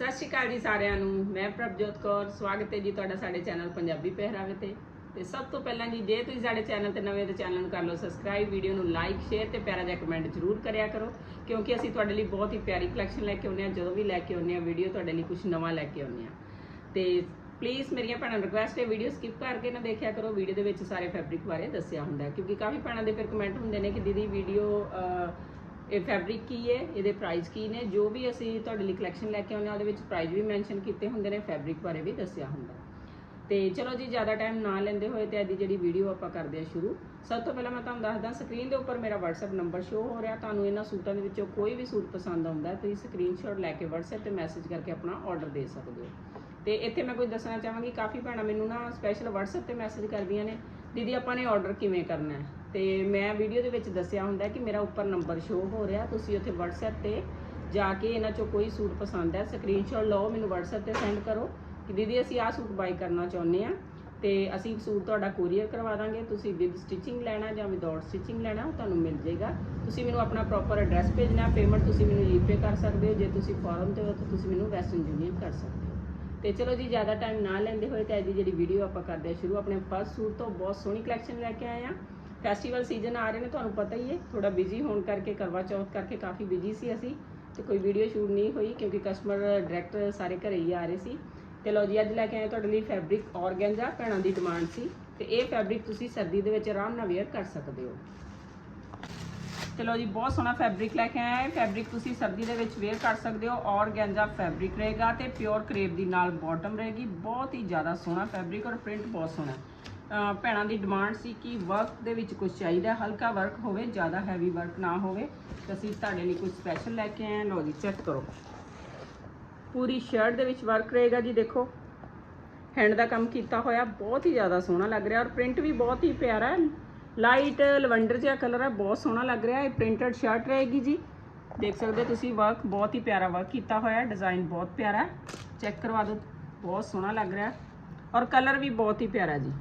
ਸਤਿ ਸ਼੍ਰੀ ਅਕਾਲ ਜੀ ਸਾਰਿਆਂ ਨੂੰ। ਮੈਂ ਪ੍ਰਭਜੋਤ ਕੌਰ। ਸਵਾਗਤ ਹੈ ਜੀ ਤੁਹਾਡਾ ਸਾਡੇ ਚੈਨਲ ਪੰਜਾਬੀ ਪਹਿਰਾਵੇ ਤੇ। ਤੇ ਸਭ ਤੋਂ ਪਹਿਲਾਂ ਜੀ, ਜੇ ਤੁਸੀਂ ਸਾਡੇ ਚੈਨਲ ਤੇ ਨਵੇਂ ਤੇ ਚੈਨਲ ਨੂੰ ਕਰ ਲਓ ਸਬਸਕ੍ਰਾਈਬ, ਵੀਡੀਓ ਨੂੰ ਲਾਈਕ, ਸ਼ੇਅਰ ਤੇ ਪਿਆਰਾ ਜਿਹਾ ਕਮੈਂਟ ਜ਼ਰੂਰ ਕਰਿਆ ਕਰੋ। ਕਿਉਂਕਿ ਅਸੀਂ ਤੁਹਾਡੇ ਲਈ ਬਹੁਤ ਹੀ ਪਿਆਰੀ ਕਲੈਕਸ਼ਨ ਲੈ ਕੇ ਆਉਂਦੇ ਹਾਂ। ਜਦੋਂ ਵੀ ਲੈ ਕੇ ਆਉਂਦੇ ਹਾਂ ਵੀਡੀਓ, ਤੁਹਾਡੇ ਲਈ ਕੁਝ ਨਵਾਂ ਲੈ ਕੇ ਆਉਂਦੇ ਹਾਂ। ਤੇ ਪਲੀਜ਼ ਮੇਰੀਆਂ ਭੈਣਾਂ ਨੂੰ ਰਿਕੁਐਸਟ ਹੈ ਵੀਡੀਓ ਸਕਿਪ ਕਰਕੇ ਨਾ ਦੇਖਿਆ ਕਰੋ। ਵੀਡੀਓ ਦੇ ਵਿੱਚ ਸਾਰੇ ਫੈਬਰਿਕ ਬਾਰੇ ਦੱਸਿਆ ਹੁੰਦਾ ਕਿਉਂਕਿ ਕਾਫੀ ਭੈਣਾਂ ਦੇ ਫਿਰ ਕਮੈਂਟ ਹੁੰਦੇ ਨੇ ਕਿ, ਦੀਦੀ ਵੀਡੀਓ ਇਹ ਫੈਬਰਿਕ ਕੀ ਹੈ, ਇਹਦੇ ਪ੍ਰਾਈਸ ਕੀ ਨੇ, ਜੋ ਵੀ ਅਸੀਂ ਤੁਹਾਡੇ ਲਈ ਕਲੈਕਸ਼ਨ ਲੈ ਕੇ ਆਉਂਦੇ ਹਾਂ, ਉਹਦੇ ਵਿੱਚ ਪ੍ਰਾਈਸ ਵੀ ਮੈਂਸ਼ਨ ਕੀਤੇ ਹੁੰਦੇ ਨੇ ਫੈਬਰਿਕ ਬਾਰੇ ਵੀ ਦੱਸਿਆ ਹੁੰਦਾ ਤੇ ਚਲੋ ਜੀ, ਜ਼ਿਆਦਾ ਟਾਈਮ ਨਾ ਲੈਂਦੇ ਹੋਏ ਤੇ ਅੱਜ ਦੀ ਜਿਹੜੀ ਵੀਡੀਓ ਆਪਾਂ ਕਰਦੇ ਹਾਂ ਸ਼ੁਰੂ। ਸਭ ਤੋਂ ਪਹਿਲਾਂ ਮੈਂ ਤੁਹਾਨੂੰ ਦੱਸਦਾ ਸਕਰੀਨ ਦੇ ਉੱਪਰ ਮੇਰਾ WhatsApp ਨੰਬਰ ਸ਼ੋ ਹੋ ਰਿਹਾ। ਤੁਹਾਨੂੰ ਇਹਨਾਂ ਸੂਟਾਂ ਦੇ ਵਿੱਚੋਂ ਕੋਈ ਵੀ ਸੂਟ ਪਸੰਦ ਆਉਂਦਾ ਤੁਸੀਂ ਸਕਰੀਨਸ਼ਾਟ ਲੈ ਕੇ WhatsApp ਤੇ ਮੈਸੇਜ ਕਰਕੇ ਆਪਣਾ ਆਰਡਰ ਦੇ ਸਕਦੇ ਹੋ। ਤੇ ਇੱਥੇ ਮੈਂ ਕੁਝ ਦੱਸਣਾ ਚਾਹਾਂਗੀ, ਕਾਫੀ ਭੈਣਾਂ ਮੈਨੂੰ ਨਾ ਸਪੈਸ਼ਲ WhatsApp ਤੇ ਮੈਸੇਜ ਕਰਦੀਆਂ ਨੇ, ਦੀਦੀ, ਆਪਾਂ ਨੇ ਆਰਡਰ ਕਿਵੇਂ ਕਰਨਾ ਹੈ? ਤੇ ਮੈਂ ਵੀਡੀਓ ਦੇ ਵਿੱਚ ਦੱਸਿਆ ਹੁੰਦਾ ਕਿ ਮੇਰਾ ਉੱਪਰ ਨੰਬਰ ਸ਼ੋ ਹੋ ਰਿਹਾ। ਤੁਸੀਂ ਉੱਥੇ WhatsApp ਤੇ ਜਾ ਕੇ ਇਹਨਾਂ ਚੋਂ ਕੋਈ ਸੂਟ ਪਸੰਦ ਹੈ ਸਕਰੀਨਸ਼ਾਟ ਲਓ, ਮੈਨੂੰ WhatsApp ਤੇ ਸੈਂਡ ਕਰੋ ਕਿ ਦੀਦੀ ਅਸੀਂ ਆਹ ਸੂਟ ਬਾਈ ਕਰਨਾ ਚਾਹੁੰਦੇ ਆ ਤੇ ਅਸੀਂ ਸੂਟ ਤੁਹਾਡਾ ਕੋਰੀਅਰ ਕਰਵਾ ਦਾਂਗੇ। ਤੁਸੀਂ ਵਿਦ ਸਟਿਚਿੰਗ ਲੈਣਾ ਜਾਂ ਵਿਦਆਊਟ ਸਟਿਚਿੰਗ ਲੈਣਾ, ਉਹ ਤੁਹਾਨੂੰ ਮਿਲ ਜਾਏਗਾ। ਤੁਸੀਂ ਮੈਨੂੰ ਆਪਣਾ ਪ੍ਰੋਪਰ ਐਡਰੈਸ ਭੇਜਣਾ ਪੇਮੈਂਟ ਤੁਸੀਂ ਮੈਨੂੰ ਜੀਪੇ ਕਰ ਸਕਦੇ ਹੋ। ਜੇ ਤੁਸੀਂ ਫੋਰਨ ਤੇ ਹੋ ਤਾਂ ਤੁਸੀਂ ਮੈਨੂੰ ਵੈਸਟਰਨ ਯੂਨੀਅਨ ਕਰ ਸਕਦੇ ਹੋ। ਤੇ ਚਲੋ ਜੀ, ਜ਼ਿਆਦਾ ਟਾਈਮ ਨਾ ਲੈਂਦੇ ਹੋਏ ਤਾਂ ਅੱਜ ਦੀ ਜਿਹੜੀ ਵੀਡੀਓ ਆਪਾਂ ਕਰਦੇ ਹਾਂ ਸ਼ੁਰੂ, ਆਪਣੇ ਫਸਟ ਸੂਟ ਤੋਂ ਬਹੁਤ ਸੋਹਣੀ ਕਲੈਕਸ਼ਨ ਲੈ ਕੇ ਆਏ ਆ ਫੈਸਟੀਵਲ ਸੀਜ਼ਨ ਆ ਰਹੇ ਨੇ, ਤੁਹਾਨੂੰ ਪਤਾ ਹੀ ਹੈ ਥੋੜਾ ਬਿਜ਼ੀ ਹੋਣ ਕਰਕੇ, ਕਰਵਾ ਚੌਥ ਕਰਕੇ ਕਾਫੀ ਬਿਜ਼ੀ ਸੀ ਅਸੀਂ ਤੇ ਕੋਈ ਵੀਡੀਓ ਸ਼ੂਟ ਨਹੀਂ ਹੋਈ ਕਿਉਂਕਿ ਕਸਟਮਰ ਡਾਇਰੈਕਟ ਸਾਰੇ ਘਰੇ ਹੀ ਆ ਰਹੇ ਸੀ। ਤੇ ਲਓ ਜੀ, ਅੱਜ ਲੈ ਕੇ ਆਏ ਤੁਹਾਡੇ ਲਈ ਫੈਬਰਿਕ ਔਰਗੈਂਜਾ ਭੈਣਾਂ ਦੀ ਡਿਮਾਂਡ ਸੀ। ਤੇ ਇਹ ਫੈਬਰਿਕ ਤੁਸੀਂ ਸਰਦੀ ਦੇ ਵਿੱਚ ਆਰਾਮ ਨਾਲ ਵੇਅਰ ਕਰ ਸਕਦੇ ਹੋ। ਚਲੋ ਜੀ, ਬਹੁਤ ਸੋਹਣਾ ਫੈਬਰਿਕ ਲੈ ਕੇ ਆਇਆ ਆਏ। ਫੈਬਰਿਕ ਤੁਸੀਂ ਸਰਦੀ ਦੇ ਵਿੱਚ ਵੇਅਰ ਕਰ ਸਕਦੇ ਹੋ। ਔਰਗੈਂਜਾ ਫੈਬਰਿਕ ਰਹੇਗਾ ਤੇ ਪਿਓਰ ਕਰੇਪ ਦੀ ਨਾਲ ਬਾਟਮ ਰਹੇਗੀ। ਬਹੁਤ ਹੀ ਜ਼ਿਆਦਾ ਸੋਹਣਾ ਫੈਬਰਿਕ ਔਰ ਪ੍ਰਿੰਟ ਬਹੁਤ ਸੋਹਣਾ। ਭੈਣਾਂ ਦੀ ਡਿਮਾਂਡ ਸੀ ਕਿ ਵਰਕ ਦੇ ਵਿੱਚ ਕੁਝ ਚਾਹੀਦਾ, ਹਲਕਾ ਵਰਕ ਹੋਵੇ, ਜ਼ਿਆਦਾ ਹੈਵੀ ਵਰਕ ਨਾ ਹੋਵੇ, ਤੇ ਅਸੀਂ ਤੁਹਾਡੇ ਲਈ ਕੁਝ ਸਪੈਸ਼ਲ ਲੈ ਕੇ ਆਏ ਹਾਂ। ਲਓ ਜੀ ਚੈੱਕ ਕਰੋ। ਪੂਰੀ ਸ਼ਰਟ ਦੇ ਵਿੱਚ ਵਰਕ ਰਹੇਗਾ ਜੀ, ਦੇਖੋ। ਹੈਂਡ ਦਾ ਕੰਮ ਕੀਤਾ ਹੋਇਆ, ਬਹੁਤ ਹੀ ਜ਼ਿਆਦਾ ਸੋਹਣਾ ਲੱਗ ਰਿਹਾ ਔਰ ਪ੍ਰਿੰਟ ਵੀ ਬਹੁਤ ਹੀ ਪਿਆਰਾ ਹੈ। ਲਾਈਟ ਲਵੈਂਡਰ ਜਿਹਾ ਕਲਰ ਹੈ, ਬਹੁਤ ਸੋਹਣਾ ਲੱਗ ਰਿਹਾ ਇਹ ਪ੍ਰਿੰਟਡ ਸ਼ਰਟ ਰਹੇਗੀ ਜੀ। ਦੇਖ ਸਕਦੇ ਹੋ ਤੁਸੀਂ ਵਰਕ ਬਹੁਤ ਹੀ ਪਿਆਰਾ ਵਰਕ ਕੀਤਾ ਹੋਇਆ ਡਿਜ਼ਾਈਨ ਬਹੁਤ ਪਿਆਰਾ ਚੈੱਕ ਕਰਵਾ ਦਿਓ, ਬਹੁਤ ਸੋਹਣਾ ਲੱਗ ਰਿਹਾ ਔਰ ਕਲਰ ਵੀ ਬਹੁਤ ਹੀ ਪਿਆਰਾ ਜੀ।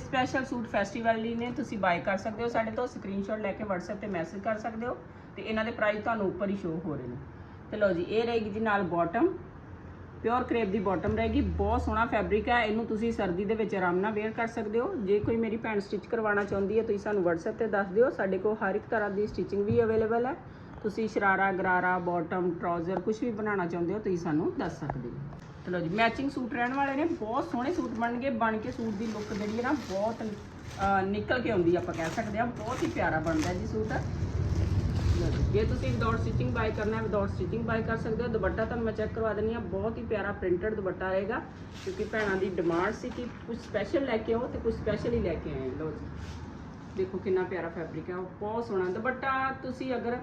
ਸਪੈਸ਼ਲ ਸੂਟ ਫੈਸਟੀਵਲ ਲਈ ਨੇ, ਤੁਸੀਂ ਬਾਈ ਕਰ ਸਕਦੇ ਹੋ, ਸਾਡੇ ਤੋਂ ਸਕਰੀਨਸ਼ਾਟ ਲੈ ਕੇ WhatsApp ਤੇ ਮੈਸੇਜ ਕਰ ਸਕਦੇ ਹੋ, ਤੇ ਇਹਨਾਂ ਦੇ ਪ੍ਰਾਈਸ ਤੁਹਾਨੂੰ ਉੱਪਰ ਹੀ ਸ਼ੋ ਹੋ ਰਹੇ ਨੇ। ਤੇ ਲਓ ਜੀ, ਇਹ ਰਹੇਗੀ ਜੀ ਨਾਲ ਬਾਟਮ ਪਿਓਰ ਕਰੇਪ ਦੀ ਬਾਟਮ ਰਹੇਗੀ, ਬਹੁਤ ਸੋਹਣਾ ਫੈਬਰਿਕ ਹੈ, ਇਹਨੂੰ ਤੁਸੀਂ ਸਰਦੀ ਦੇ ਵਿੱਚ ਆਰਾਮ ਨਾਲ ਵੇਅਰ ਕਰ ਸਕਦੇ ਹੋ। ਜੇ ਕੋਈ ਮੇਰੀ ਭੈਣ ਸਟਿਚ ਕਰਵਾਉਣਾ ਚਾਹੁੰਦੀ ਹੈ, ਤੁਸੀਂ ਸਾਨੂੰ WhatsApp ਤੇ ਦੱਸ ਦਿਓ, ਸਾਡੇ ਕੋਲ ਹਰ ਇੱਕ ਤਰ੍ਹਾਂ ਦੀ ਸਟਿਚਿੰਗ ਵੀ ਅਵੇਲੇਬਲ ਹੈ। ਤੁਸੀਂ ਸ਼ਰਾਰਾ, ਗਰਾਰਾ ਬਾਟਮ ਟਰਾਊਜ਼ਰ ਕੁਝ ਵੀ ਬਣਾਉਣਾ ਚਾਹੁੰਦੇ ਹੋ, ਤੁਸੀਂ ਸਾਨੂੰ ਦੱਸ ਸਕਦੇ ਹੋ। ਚਲੋ ਜੀ। ਮੈਚਿੰਗ ਸੂਟ ਰਹਿਣ ਵਾਲੇ ਨੇ ਬਹੁਤ ਸੋਹਣੇ ਸੂਟ ਬਣਨਗੇ ਬਣ ਕੇ ਸੂਟ ਦੀ ਲੁੱਕ ਜਿਹੜੀ ਹੈ ਨਾ ਬਹੁਤ ਨਿਕਲ ਕੇ ਆਉਂਦੀ ਆਪਾਂ ਕਹਿ ਸਕਦੇ ਹਾਂ ਬਹੁਤ ਹੀ ਪਿਆਰਾ ਬਣਦਾ ਜੀ ਸੂਟ। ਜੀ, ਜੇ ਤੁਸੀਂ ਵਿਦਆਊਟ ਸਟਿਚਿੰਗ ਬਾਈ ਕਰਨਾ ਹੈ ਵਿਦਆਊਟ ਸਟਿਚਿੰਗ ਬਾਈ ਕਰ ਸਕਦੇ ਹੋ। ਦੁਪੱਟਾ ਤੁਹਾਨੂੰ ਮੈਂ ਚੈੱਕ ਕਰਵਾ ਦਿੰਦੀ ਹਾਂ। ਬਹੁਤ ਹੀ ਪਿਆਰਾ ਪ੍ਰਿੰਟਡ ਦੁਪੱਟਾ ਰਹੇਗਾ ਕਿਉਂਕਿ ਭੈਣਾਂ ਦੀ ਡਿਮਾਂਡ ਸੀ ਕਿ ਕੁਝ ਸਪੈਸ਼ਲ ਲੈ ਕੇ ਆਓ ਤੇ ਕੁਝ ਸਪੈਸ਼ਲ ਹੀ ਲੈ ਕੇ ਆਏ। ਲਓ ਜੀ। ਦੇਖੋ ਕਿੰਨਾ ਪਿਆਰਾ ਫੈਬਰਿਕ ਹੈ ਉਹ ਬਹੁਤ ਸੋਹਣਾ। ਦੁਪੱਟਾ ਤੁਸੀਂ ਅਗਰ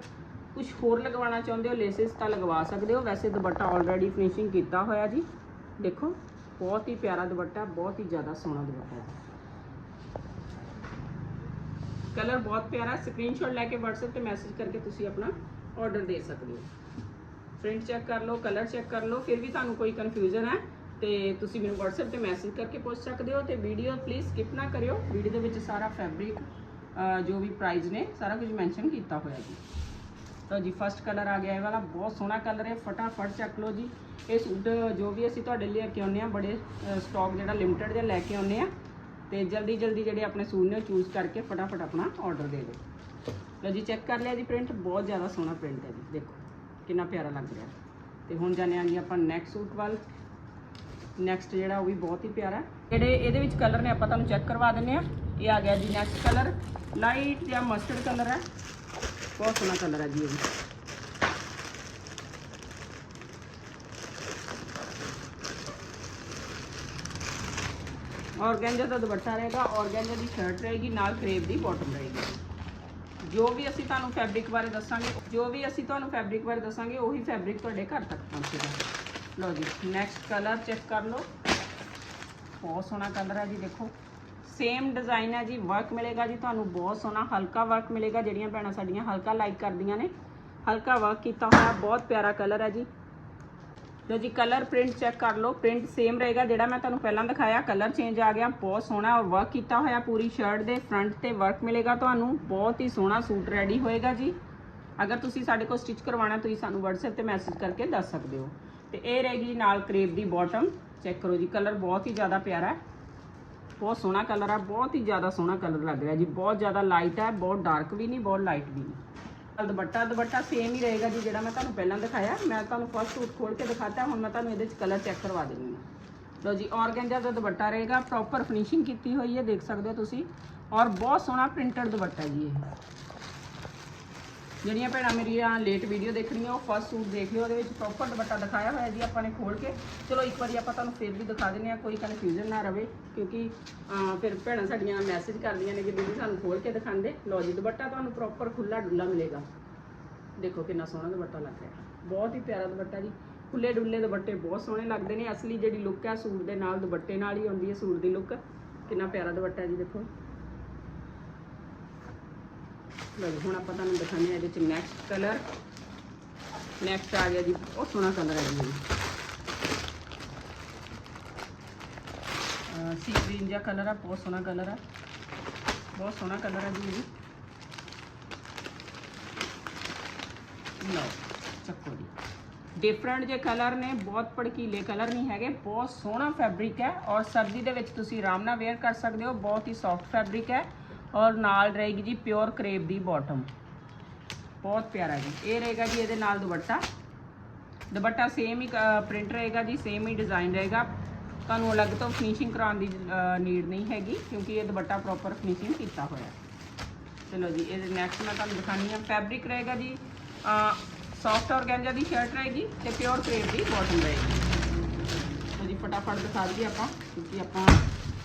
ਕੁਝ ਹੋਰ ਲਗਵਾਉਣਾ ਚਾਹੁੰਦੇ ਹੋ ਲੇਸਿਸ ਤਾਂ ਲਗਵਾ ਸਕਦੇ ਹੋ। ਵੈਸੇ ਦੁਪੱਟਾ ਆਲਰੇਡੀ ਫਿਨਿਸ਼ਿੰਗ ਕੀਤਾ ਹੋਇਆ ਜੀ। ਦੇਖੋ, ਬਹੁਤ ਹੀ ਪਿਆਰਾ ਦੁਪੱਟਾ, ਬਹੁਤ ਹੀ ਜ਼ਿਆਦਾ ਸੋਹਣਾ ਦੁਪੱਟਾ ਹੈ ਕਲਰ ਬਹੁਤ ਪਿਆਰਾ ਸਕਰੀਨਸ਼ਾਟ ਲੈ ਕੇ WhatsApp ਤੇ ਮੈਸੇਜ ਕਰਕੇ ਤੁਸੀਂ ਆਪਣਾ ਆਰਡਰ ਦੇ ਸਕਦੇ ਹੋ। ਪ੍ਰਿੰਟ ਚੈੱਕ ਕਰ ਲਓ ਕਲਰ ਚੈੱਕ ਕਰ ਲਓ, ਫਿਰ ਵੀ ਤੁਹਾਨੂੰ ਕੋਈ ਕਨਫਿਊਜ਼ਨ ਹੈ, ਤੇ ਤੁਸੀਂ ਮੈਨੂੰ WhatsApp ਤੇ ਮੈਸੇਜ ਕਰਕੇ ਪੁੱਛ ਸਕਦੇ ਹੋ। ਤੇ ਵੀਡੀਓ ਪਲੀਜ਼ ਸਕਿਪ ਨਾ ਕਰਿਓ। ਵੀਡੀਓ ਦੇ ਵਿੱਚ ਸਾਰਾ ਫੈਬਰਿਕ ਜੋ ਵੀ ਪ੍ਰਾਈਸ ਨੇ, ਸਾਰਾ ਕੁਝ ਮੈਂਸ਼ਨ ਕੀਤਾ ਹੋਇਆ ਜੀ। ਤਾਂ ਜੀ ਫਸਟ ਕਲਰ ਆ ਗਿਆ ਇਹ ਵਾਲਾ। ਬਹੁਤ ਸੋਹਣਾ ਕਲਰ ਹੈ, ਫਟਾਫਟ ਚੱਕ ਲਓ ਜੀ। ਇਹ ਸੂਟ ਜੋ ਵੀ ਅਸੀਂ ਤੁਹਾਡੇ ਲਈ ਕੇ ਆਉਂਦੇ ਆ, ਬੜੇ ਸਟਾਕ ਜਿਹੜਾ ਲਿਮਟਿਡ ਜਿਹਾ ਲੈ ਕੇ ਆਉਂਦੇ ਆ, ਤੇ ਜਲਦੀ ਜਲਦੀ ਜਿਹੜੇ ਆਪਣੇ ਸੂਟ ਨੇ ਚੂਜ਼ ਕਰਕੇ ਫਟਾਫਟ ਆਪਣਾ ਆਰਡਰ ਦੇ ਦਿਓ। ਲਓ ਜੀ ਚੈੱਕ ਕਰ ਲਿਆ ਜੀ ਪ੍ਰਿੰਟ ਬਹੁਤ ਜ਼ਿਆਦਾ ਸੋਹਣਾ ਪ੍ਰਿੰਟ ਹੈ ਜੀ, ਦੇਖੋ, ਕਿੰਨਾ ਪਿਆਰਾ ਲੱਗ ਰਿਹਾ। ਤੇ ਹੁਣ ਜਾਣੇ ਆ ਜੀ ਆਪਾਂ ਨੈਕਸਟ ਸੂਟ ਵੱਲ। ਨੈਕਸਟ ਜਿਹੜਾ ਉਹ ਵੀ ਬਹੁਤ ਹੀ ਪਿਆਰਾ ਹੈ। ਜਿਹੜੇ ਇਹਦੇ ਵਿੱਚ ਕਲਰ ਨੇ ਆਪਾਂ ਤੁਹਾਨੂੰ ਚੈੱਕ ਕਰਵਾ ਦਿੰਨੇ ਆ। ਇਹ ਆ ਗਿਆ ਜੀ ਨੈਕਸਟ ਕਲਰ ਲਾਈਟ ਜਾਂ ਮਸਟਰਡ ਕਲਰ ਹੈ। ਬਹੁਤ ਸੋਹਣਾ ਕਲਰ ਹੈ ਜੀ ਇਹ ਔਰਗੈਂਜਾ ਦਾ ਦੁਪੱਟਾ ਰਹੇਗਾ ਔਰਗੈਂਜਾ ਦੀ ਸ਼ਰਟ ਰਹੇਗੀ, ਨਾਲ ਕਰੇਪ ਦੀ ਬਾਟਮ ਰਹੇਗੀ। ਜੋ ਵੀ ਅਸੀਂ ਤੁਹਾਨੂੰ ਫੈਬਰਿਕ ਬਾਰੇ ਦੱਸਾਂਗੇ, ਜੋ ਵੀ ਅਸੀਂ ਤੁਹਾਨੂੰ ਫੈਬਰਿਕ ਬਾਰੇ ਦੱਸਾਂਗੇ, ਉਹੀ ਫੈਬਰਿਕ ਤੁਹਾਡੇ ਘਰ ਤੱਕ ਪਹੁੰਚੇਗਾ। ਲਓ ਜੀ ਨੈਕਸਟ ਕਲਰ ਚੈੱਕ ਕਰ ਲਓ। ਬਹੁਤ ਸੋਹਣਾ ਕਲਰ ਹੈ ਜੀ, ਦੇਖੋ। ਸੇਮ ਡਿਜ਼ਾਈਨ ਹੈ ਜੀ ਵਰਕ ਮਿਲੇਗਾ ਜੀ, ਤੁਹਾਨੂੰ ਬਹੁਤ ਸੋਹਣਾ ਹਲਕਾ ਵਰਕ ਮਿਲੇਗਾ, ਜਿਹੜੀਆਂ ਭੈਣਾਂ ਸਾਡੀਆਂ ਹਲਕਾ ਲਾਈਕ ਕਰਦੀਆਂ ਨੇ। ਹਲਕਾ ਵਰਕ ਕੀਤਾ ਹੋਇਆ, ਬਹੁਤ ਪਿਆਰਾ ਕਲਰ ਹੈ ਜੀ। ਲੋ ਜੀ ਕਲਰ ਪ੍ਰਿੰਟ ਚੈੱਕ ਕਰ ਲਓ ਪ੍ਰਿੰਟ ਸੇਮ ਰਹੇਗਾ, ਜਿਹੜਾ ਮੈਂ ਤੁਹਾਨੂੰ ਪਹਿਲਾਂ ਦਿਖਾਇਆ ਕਲਰ ਚੇਂਜ ਆ ਗਿਆ, ਬਹੁਤ ਸੋਹਣਾ ਔਰ ਵਰਕ ਕੀਤਾ ਹੋਇਆ ਪੂਰੀ ਸ਼ਰਟ ਦੇ ਫਰੰਟ ਤੇ ਵਰਕ ਮਿਲੇਗਾ ਤੁਹਾਨੂੰ, ਬਹੁਤ ਹੀ ਸੋਹਣਾ ਸੂਟ ਰੈਡੀ ਹੋਏਗਾ ਜੀ। ਅਗਰ ਤੁਸੀਂ ਸਾਡੇ ਕੋਲ ਸਟਿਚ ਕਰਵਾਉਣਾ, ਤੁਸੀਂ ਸਾਨੂੰ WhatsApp ਤੇ ਮੈਸੇਜ ਕਰਕੇ ਦੱਸ ਸਕਦੇ ਹੋ। ਤੇ ਇਹ ਰਹੇਗੀ ਨਾਲ ਕਰੇਪ ਦੀ ਬਾਟਮ ਚੈੱਕ ਕਰੋ ਜੀ ਕਲਰ ਬਹੁਤ ਹੀ ਜ਼ਿਆਦਾ ਪਿਆਰਾ ਹੈ। ਬਹੁਤ ਸੋਹਣਾ ਕਲਰ ਆ, ਬਹੁਤ ਹੀ ਜ਼ਿਆਦਾ ਸੋਹਣਾ ਕਲਰ ਲੱਗ ਰਿਹਾ ਜੀ। ਬਹੁਤ ਜ਼ਿਆਦਾ ਲਾਈਟ ਹੈ ਬਹੁਤ ਡਾਰਕ ਵੀ ਨਹੀਂ, ਬਹੁਤ ਲਾਈਟ ਵੀ ਨਹੀਂ। ਨਾਲ ਦੁਪੱਟਾ ਦੁਪੱਟਾ ਸੇਮ ਹੀ ਰਹੇਗਾ ਜੀ ਜਿਹੜਾ ਮੈਂ ਤੁਹਾਨੂੰ ਪਹਿਲਾਂ ਦਿਖਾਇਆ। ਮੈਂ ਤੁਹਾਨੂੰ ਫਸਟ ਸੂਟ ਖੋਲ ਕੇ ਦਿਖਾਤਾ, ਹੁਣ ਮੈਂ ਤੁਹਾਨੂੰ ਇਹਦੇ 'ਚ ਕਲਰ ਚੈੱਕ ਕਰਵਾ ਦਿੰਦੀ ਹਾਂ। ਲੋ ਜੀ ਔਰਗੈਂਜਾ ਦਾ ਦੁਪੱਟਾ ਰਹੇਗਾ ਪ੍ਰੋਪਰ ਫਿਨਿਸ਼ਿੰਗ ਕੀਤੀ ਹੋਈ ਹੈ, ਦੇਖ ਸਕਦੇ ਹੋ ਤੁਸੀਂ। ਔਰ ਬਹੁਤ ਸੋਹਣਾ ਪ੍ਰਿੰਟਡ ਦੁਪੱਟਾ ਜੀ ਇਹ। ਜਿਹੜੀਆਂ ਭੈਣਾਂ ਮੇਰੀਆਂ ਲੇਟ ਵੀਡੀਓ ਦੇਖਣੀਆਂ ਉਹ ਫਸਟ ਸੂਟ ਦੇਖ ਲਿਓ, ਉਹਦੇ ਵਿੱਚ ਪ੍ਰੋਪਰ ਦੁਪੱਟਾ ਦਿਖਾਇਆ ਹੋਇਆ ਜੀ ਆਪਾਂ ਨੇ ਖੋਲ ਕੇ। ਚਲੋ ਇੱਕ ਵਾਰੀ ਆਪਾਂ ਤੁਹਾਨੂੰ ਫਿਰ ਵੀ ਦਿਖਾ ਦਿੰਦੇ ਆ ਕੋਈ ਕਨਫਿਊਜ਼ਨ ਨਾ ਰਵੇ, ਕਿਉਂਕਿ ਫਿਰ ਭੈਣਾਂ ਸਾਡੀਆਂ ਮੈਸੇਜ ਕਰਦੀਆਂ ਨੇ ਕਿ ਦੀਦੀ ਸਾਨੂੰ ਖੋਲ ਕੇ ਦਿਖਾਉਂਦੇ। ਲਓ ਜੀ, ਦੁਪੱਟਾ ਤੁਹਾਨੂੰ ਪ੍ਰੋਪਰ ਖੁੱਲਾ ਡੁੱਲਾ ਮਿਲੇਗਾ। ਦੇਖੋ ਕਿੰਨਾ ਸੋਹਣਾ ਦੁਪੱਟਾ ਲੱਗ ਰਿਹਾ। ਬਹੁਤ ਹੀ ਪਿਆਰਾ ਦੁਪੱਟਾ ਜੀ। ਖੁੱਲੇ ਡੁੱਲੇ ਦੁਪੱਟੇ ਬਹੁਤ ਸੋਹਣੇ ਲੱਗਦੇ ਨੇ। ਅਸਲੀ ਜਿਹੜੀ ਲੁੱਕ ਹੈ, ਸੂਟ ਦੇ ਨਾਲ ਦੁਪੱਟੇ ਨਾਲ ਹੀ ਆਉਂਦੀ ਹੈ ਸੂਟ ਦੀ ਲੁੱਕ ਕਿੰਨਾ ਪਿਆਰਾ ਦੁਪੱਟਾ ਜੀ, ਦੇਖੋ। ਲਓ ਜੀ, ਹੁਣ ਆਪਾਂ ਤੁਹਾਨੂੰ ਦਿਖਾਉਂਦੇ ਹਾਂ ਇਹਦੇ ਚ ਨੈਕਸਟ ਕਲਰ ਨੈਕਸਟ ਆ ਗਿਆ ਜੀ ਬਹੁਤ ਸੋਹਣਾ ਕਲਰ ਹੈ ਜੀ। ਸੀ ਗ੍ਰੀਨ ਜਿਹਾ ਕਲਰ ਆ ਬਹੁਤ ਸੋਹਣਾ ਕਲਰ ਆ। ਬਹੁਤ ਸੋਹਣਾ ਕਲਰ ਹੈ ਜੀ ਇਹ। ਲਓ ਚੱਕੋ ਜੀ। ਡਿਫਰੈਂਟ ਜੇ ਕਲਰ ਨੇ ਬਹੁਤ ਭੜਕੀਲੇ ਕਲਰ ਨਹੀਂ ਹੈਗੇ ਬਹੁਤ ਸੋਹਣਾ ਫੈਬਰਿਕ ਹੈ ਔਰ ਸਰਦੀ ਦੇ ਵਿੱਚ ਤੁਸੀਂ ਆਰਾਮ ਨਾਲ ਵੇਅਰ ਕਰ ਸਕਦੇ ਹੋ ਬਹੁਤ ਹੀ ਸੌਫਟ ਫੈਬਰਿਕ ਹੈ। ਔਰ ਨਾਲ ਰਹੇਗੀ ਜੀ ਪਿਓਰ ਕਰੇਪ ਦੀ ਬਾਟਮ ਬਹੁਤ ਪਿਆਰਾ ਜੀ। ਇਹ ਰਹੇਗਾ ਜੀ ਇਹਦੇ ਨਾਲ ਦੁਪੱਟਾ। ਦੁਪੱਟਾ ਸੇਮ ਹੀ ਪ੍ਰਿੰਟ ਰਹੇਗਾ ਜੀ ਸੇਮ ਹੀ ਡਿਜ਼ਾਈਨ ਰਹੇਗਾ। ਤੁਹਾਨੂੰ ਅਲੱਗ ਤੋਂ ਫਿਨਿਸ਼ਿੰਗ ਕਰਾਉਣ ਦੀ ਨੀਡ ਨਹੀਂ ਹੈਗੀ, ਕਿਉਂਕਿ ਇਹ ਦੁਪੱਟਾ ਪ੍ਰੋਪਰ ਫਿਨਿਸ਼ਿੰਗ ਕੀਤਾ ਹੋਇਆ ਚਲੋ ਜੀ, ਇਹਦੇ ਨੈਕਸਟ ਮੈਂ ਤੁਹਾਨੂੰ ਦਿਖਾਣੀ ਆ ਫੈਬਰਿਕ ਰਹੇਗਾ ਜੀ ਸੌਫਟ ਔਰਗੈਂਜਾ ਦੀ ਸ਼ਰਟ ਰਹੇਗੀ ਤੇ ਪਿਓਰ ਕਰੇਪ ਦੀ ਬਾਟਮ ਰਹੇਗੀ। ਤਾਂ ਜੀ, ਫਟਾਫਟ ਦਿਖਾ ਦਈਏ ਆਪਾਂ, ਕਿਉਂਕਿ ਆਪਾਂ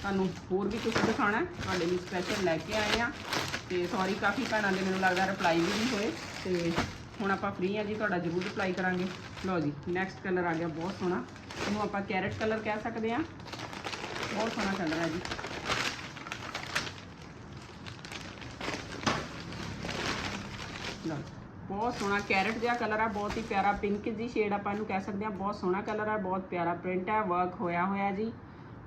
ਤੁਹਾਨੂੰ ਹੋਰ ਵੀ ਕੁਝ ਦਿਖਾਣਾ ਤੁਹਾਡੇ ਲਈ ਸਪੈਸ਼ਲ ਲੈ ਕੇ ਆਏ ਆ। ਤੇ ਸੌਰੀ ਕਾਫੀ ਭੈਣਾਂ ਦੇ ਮੈਨੂੰ ਲੱਗਦਾ ਰਿਪਲਾਈ ਵੀ ਨਹੀਂ ਹੋਏ। ਤੇ ਹੁਣ ਆਪਾਂ ਫ੍ਰੀ ਆ ਜੀ, ਤੁਹਾਡਾ ਜ਼ਰੂਰ ਰਿਪਲਾਈ ਕਰਾਂਗੇ। ਲਓ ਜੀ ਨੈਕਸਟ ਕਲਰ ਆ ਗਿਆ, ਬਹੁਤ ਸੋਹਣਾ। ਇਹਨੂੰ ਆਪਾਂ ਕੈਰਟ ਕਲਰ ਕਹਿ ਸਕਦੇ ਆ। ਬਹੁਤ ਸੋਹਣਾ ਕਲਰ ਹੈ ਜੀ। ਲਓ, ਬਹੁਤ ਸੋਹਣਾ ਕੈਰਟ ਜਿਹਾ ਕਲਰ ਆ, ਬਹੁਤ ਹੀ ਪਿਆਰਾ ਪਿੰਕ ਜੀ ਸ਼ੇਡ ਆਪਾਂ ਇਹਨੂੰ ਕਹਿ ਸਕਦੇ ਆ। ਬਹੁਤ ਸੋਹਣਾ ਕਲਰ ਆ, ਬਹੁਤ ਪਿਆਰਾ ਪ੍ਰਿੰਟ ਹੈ ਵਰਕ ਹੋਇਆ ਹੋਇਆ ਜੀ।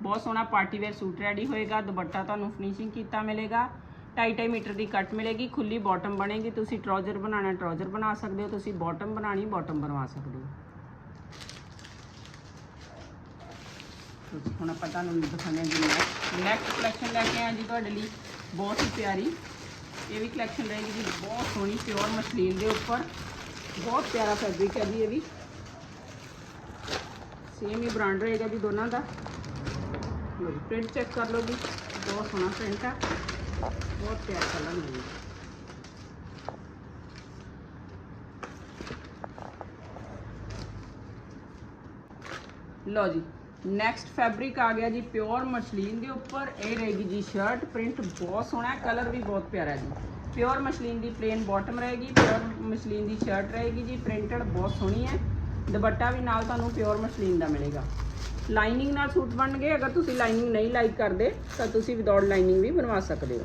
ਬਹੁਤ ਸੋਹਣਾ ਪਾਰਟੀ ਵੇਅਰ ਸੂਟ ਰੈਡੀ ਹੋਏਗਾ, ਦੁਪੱਟਾ ਤੁਹਾਨੂੰ ਫਿਨਿਸ਼ਿੰਗ ਕੀਤਾ ਮਿਲੇਗਾ 2.5 ਮੀਟਰ ਦੀ ਕੱਟ ਮਿਲੇਗੀ ਖੁੱਲੀ ਬਾਟਮ ਬਣੇਗੀ, ਤੁਸੀਂ ਟਰਾਊਜ਼ਰ ਬਣਾਉਣਾ ਟਰਾਊਜ਼ਰ ਬਣਾ ਸਕਦੇ ਹੋ, ਤੁਸੀਂ ਬਾਟਮ ਬਣਾਣੀ ਬਾਟਮ ਬਣਵਾ ਸਕਦੇ ਹੋ। ਹੁਣ ਆਪਾਂ ਤੁਹਾਨੂੰ ਦਿਖਾਉਂਦੇ ਹਾਂ ਜੀ ਨੈਕਸਟ ਕਲੈਕਸ਼ਨ ਲੈ ਕੇ ਆਏ ਜੀ ਤੁਹਾਡੇ ਲਈ, ਬਹੁਤ ਹੀ ਪਿਆਰੀ। ਇਹ ਵੀ ਕਲੈਕਸ਼ਨ ਰਹੇਗੀ ਜੀ, ਬਹੁਤ ਸੋਹਣੀ ਪਿਓਰ ਮਸਲੀਨ ਦੇ ਉੱਪਰ। ਬਹੁਤ ਪਿਆਰਾ ਫੈਬਰਿਕ ਹੈ ਜੀ ਇਹ ਵੀ। ਸੇਮ ਹੀ ਬ੍ਰਾਂਡ ਰਹੇਗਾ ਜੀ ਦੋਨਾਂ ਦਾ। ਲੋ ਜੀ ਪ੍ਰਿੰਟ ਚੈੱਕ ਕਰ ਲਓ ਜੀ। ਬਹੁਤ ਸੋਹਣਾ ਪ੍ਰਿੰਟ ਹੈ ਬਹੁਤ ਪਿਆਰਾ ਕਲਰ ਹੈ ਜੀ ਲਓ ਜੀ ਨੈਕਸਟ ਫੈਬਰਿਕ ਆ ਗਿਆ ਜੀ ਪਿਓਰ ਮਸ਼ਲੀਨ ਦੇ ਉੱਪਰ। ਇਹ ਰਹੇਗੀ ਜੀ ਸ਼ਰਟ ਪ੍ਰਿੰਟ ਬਹੁਤ ਸੋਹਣਾ ਕਲਰ ਵੀ ਬਹੁਤ ਪਿਆਰਾ ਜੀ। ਪਿਓਰ ਮਸ਼ਲੀਨ ਦੀ ਪਲੇਨ ਬਾਟਮ ਰਹੇਗੀ ਪਿਓਰ ਮਸ਼ਲੀਨ ਦੀ ਸ਼ਰਟ ਰਹੇਗੀ ਜੀ ਪ੍ਰਿੰਟਡ ਬਹੁਤ ਸੋਹਣੀ ਹੈ। ਦੁਪੱਟਾ ਵੀ ਨਾਲ ਤੁਹਾਨੂੰ ਪਿਓਰ ਮਸ਼ਲੀਨ ਦਾ ਮਿਲੇਗਾ। ਲਾਈਨਿੰਗ ਨਾਲ ਸੂਟ ਬਣਨਗੇ ਅਗਰ ਤੁਸੀਂ ਲਾਈਨਿੰਗ ਨਹੀਂ ਲਾਈਕ ਕਰਦੇ, ਤਾਂ ਤੁਸੀਂ ਵਿਦਆਊਟ ਲਾਈਨਿੰਗ ਵੀ ਬਣਵਾ ਸਕਦੇ ਹੋ।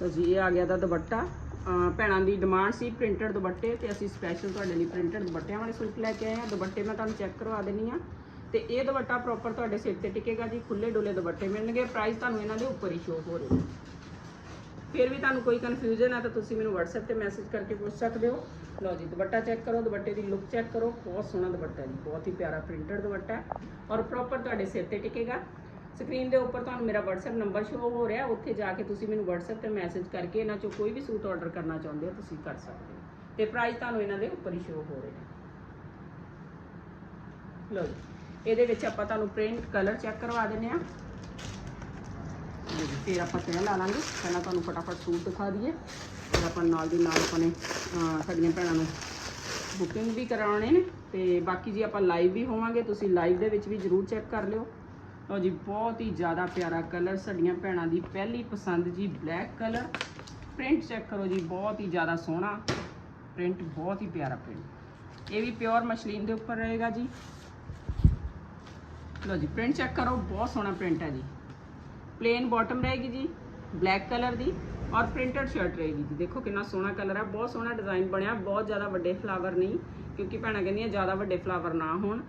ਤਾਂ ਜੀ, ਇਹ ਆ ਗਿਆ ਦਾ ਦੁਪੱਟਾ। ਭੈਣਾਂ ਦੀ ਡਿਮਾਂਡ ਸੀ ਪ੍ਰਿੰਟਡ ਦੁਪੱਟੇ, ਤੇ ਅਸੀਂ ਸਪੈਸ਼ਲ ਤੁਹਾਡੇ ਲਈ ਪ੍ਰਿੰਟਡ ਦੁਪੱਟਿਆਂ ਵਾਲੇ ਸੂਟ ਲੈ ਕੇ ਆਏ ਹਾਂ। ਦੁਪੱਟੇ ਮੈਂ ਤੁਹਾਨੂੰ ਚੈੱਕ ਕਰਵਾ ਦੇਣੀ ਆ ਤੇ ਇਹ ਦੁਪੱਟਾ ਪ੍ਰੋਪਰ ਤੁਹਾਡੇ ਸਿਰ ਤੇ ਟਿਕੇਗਾ ਜੀ ਖੁੱਲੇ ਡੁੱਲੇ ਦੁਪੱਟੇ ਮਿਲਣਗੇ। ਪ੍ਰਾਈਸ ਤੁਹਾਨੂੰ ਇਹਨਾਂ ਦੇ ਉੱਪਰ ਹੀ ਸ਼ੋਅ ਹੋ ਰਿਹਾ। ਫਿਰ ਵੀ ਤੁਹਾਨੂੰ ਕੋਈ ਕਨਫਿਊਜ਼ਨ ਹੈ ਤਾਂ ਤੁਸੀਂ ਮੈਨੂੰ WhatsApp ਤੇ ਮੈਸੇਜ ਕਰਕੇ ਪੁੱਛ ਸਕਦੇ ਹੋ। ਲਓ ਜੀ, ਦੁਪੱਟਾ ਚੈੱਕ ਕਰੋ, ਦੁਪੱਟੇ ਦੀ ਲੁੱਕ ਚੈੱਕ ਕਰੋ। ਬਹੁਤ ਸੋਹਣਾ ਦੁਪੱਟਾ ਜੀ, ਬਹੁਤ ਹੀ ਪਿਆਰਾ ਪ੍ਰਿੰਟਡ ਦੁਪੱਟਾ ਹੈ ਔਰ ਪ੍ਰੋਪਰ ਤੁਹਾਡੇ ਸਿਰ ਤੇ ਟਿਕੇਗਾ। ਸਕਰੀਨ ਦੇ ਉੱਪਰ ਤੁਹਾਨੂੰ ਮੇਰਾ WhatsApp ਨੰਬਰ ਸ਼ੋ ਹੋ ਰਿਹਾ ਉੱਥੇ ਜਾ ਕੇ ਤੁਸੀਂ ਮੈਨੂੰ WhatsApp ਤੇ ਮੈਸੇਜ ਕਰਕੇ ਇਹਨਾਂ ਚੋਂ ਕੋਈ ਵੀ ਸੂਟ ਆਰਡਰ ਕਰਨਾ ਚਾਹੁੰਦੇ ਹੋ, ਤੁਸੀਂ ਕਰ ਸਕਦੇ ਹੋ। ਤੇ ਪ੍ਰਾਈਸ ਤੁਹਾਨੂੰ ਇਹਨਾਂ ਦੇ ਉੱਪਰ ਹੀ ਸ਼ੋ ਹੋ ਰਿਹਾ ਲਓ ਜੀ, ਇਹਦੇ ਵਿੱਚ ਆਪਾਂ ਤੁਹਾਨੂੰ ਪ੍ਰਿੰਟ ਕਲਰ ਚੈੱਕ ਕਰਵਾ ਦਿੰਦੇ ਆ ਫਿਰ ਆਪਾਂ ਤੈਅ ਲਾ ਲਾਂਗੇ। ਪਹਿਲਾਂ ਤੁਹਾਨੂੰ ਫਟਾਫਟ ਸੂਟ ਦਿਖਾ ਦਈਏ। ਫਿਰ ਆਪਾਂ ਨਾਲ ਦੀ ਨਾਲ ਆਪਾਂ ਨੇ ਸਾਡੀਆਂ ਭੈਣਾਂ ਨੂੰ ਬੁਕਿੰਗ ਵੀ ਕਰਾਉਣੇ ਨੇ। ਤੇ ਬਾਕੀ ਜੀ ਆਪਾਂ ਲਾਈਵ ਵੀ ਹੋਵਾਂਗੇ। ਤੁਸੀਂ ਲਾਈਵ ਦੇ ਵਿੱਚ ਵੀ ਜਰੂਰ ਚੈੱਕ ਕਰ ਲਿਓ। ਲਓ ਜੀ, ਬਹੁਤ ਹੀ ਜ਼ਿਆਦਾ ਪਿਆਰਾ ਕਲਰ ਸਾਡੀਆਂ ਭੈਣਾਂ ਦੀ। ਪਹਿਲੀ ਪਸੰਦ ਜੀ ਬਲੈਕ ਕਲਰ ਪ੍ਰਿੰਟ ਚੈੱਕ ਕਰੋ ਜੀ, ਬਹੁਤ ਹੀ ਜ਼ਿਆਦਾ ਸੋਹਣਾ। ਪ੍ਰਿੰਟ ਬਹੁਤ ਹੀ ਪਿਆਰਾ ਪ੍ਰਿੰਟ ਇਹ ਵੀ ਪਿਓਰ ਮਸ਼ਲੀਨ ਦੇ ਉੱਪਰ ਰਹੇਗਾ ਜੀ। ਲਓ ਜੀ ਪ੍ਰਿੰਟ ਚੈੱਕ ਕਰੋ, ਬਹੁਤ ਸੋਹਣਾ ਪ੍ਰਿੰਟ ਹੈ ਜੀ। ਪਲੇਨ ਬਾਟਮ ਰਹੇਗੀ ਜੀ ਬਲੈਕ ਕਲਰ ਦੀ ਔਰ ਪ੍ਰਿੰਟਡ ਸ਼ਰਟ ਰਹੇਗੀ ਜੀ। ਦੇਖੋ ਕਿੰਨਾ ਸੋਹਣਾ ਕਲਰ ਹੈ ਬਹੁਤ ਸੋਹਣਾ ਡਿਜ਼ਾਈਨ ਬਣਿਆ, ਬਹੁਤ ਜ਼ਿਆਦਾ ਵੱਡੇ ਫਲਾਵਰ ਨਹੀਂ, ਕਿਉਂਕਿ ਭੈਣਾਂ ਕਹਿੰਦੀਆਂ ਜ਼ਿਆਦਾ ਵੱਡੇ ਫਲਾਵਰ ਨਾ ਹੋਣ।